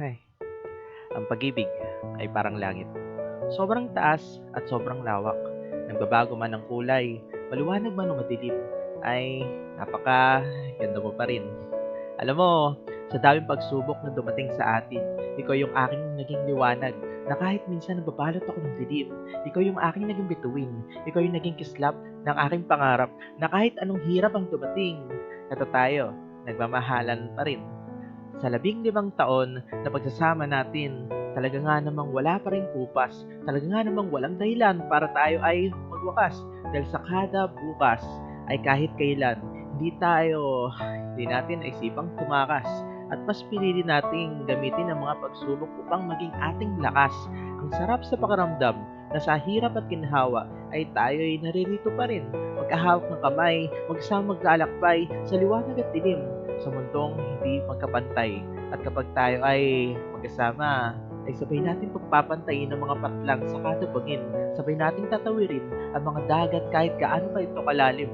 Hay, ang pag-ibig ay parang langit. Sobrang taas at sobrang lawak. Nagbabago man ang kulay, maliwanag man o madilim, ay napaka ganda mo pa rin. Alam mo, sa daming pagsubok na dumating sa atin, ikaw yung aking naging liwanag na kahit minsan nababalot ako ng dilim, ikaw yung aking naging bituin, ikaw yung naging kislap ng aking pangarap na kahit anong hirap ang dumating, nato tayo, nagmamahalan pa rin. Sa labing limang taon na pagsasama natin, talaga nga namang wala pa rin kupas, talaga nga namang walang dahilan para tayo ay magwakas. Dahil sa kada bukas ay kahit kailan, hindi tayo, hindi natin ay sipang tumakas. At mas pinili nating gamitin ang mga pagsubok upang maging ating lakas. Ang sarap sa pakaramdam na sa hirap at kinhawa ay tayo ay naririto pa rin. Magkahawak ng kamay, magsama maglalakbay sa liwanag at dilim sa mundong hindi magkapantay. At kapag tayo ay magkasama, ay sabay natin pagpapantayin ng mga patlang sa kada bangin. Sabay nating tatawirin ang mga dagat kahit gaano pa ito kalalim.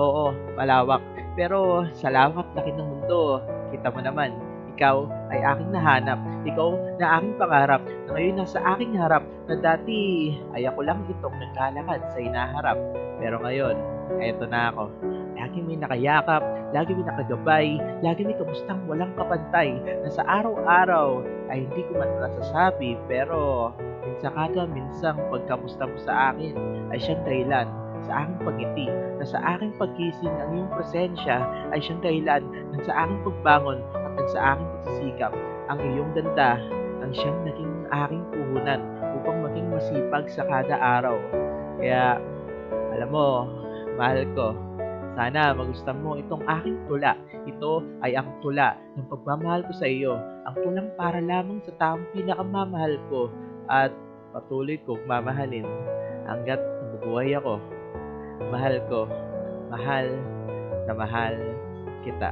Oo, malawak. Pero sa lawak laki ng mundo, kita mo naman, ikaw ay aking nahanap. Ikaw na aking pangarap na ngayon nasa aking harap na dati ay ako lang itong naglalakad sa inaharap. Pero ngayon, eto na ako. Lagi may nakayakap, lagi may nakagabay, lagi may kamustang walang kapantay na sa araw-araw ay hindi ko man nasasabi pero minsan kada minsang pagkamusta mo sa akin ay siyang dahilan sa aking pagiti na sa aking pagkising ang iyong presensya ay siyang dahilan ng sa aking pagbangon at sa aking pagsisikap ang iyong ganda ang siyang naging aking puhunan upang maging masipag sa kada araw kaya alam mo mahal ko sana magustuhan mo itong aking tula. Ito ay ang tula ng pagmamahal ko sa iyo. Ang tulang para lamang sa taong pinakamamahal ko at patuloy kong mamahalin hanggat nabubuhay ako. Mahal ko, mahal na mahal kita.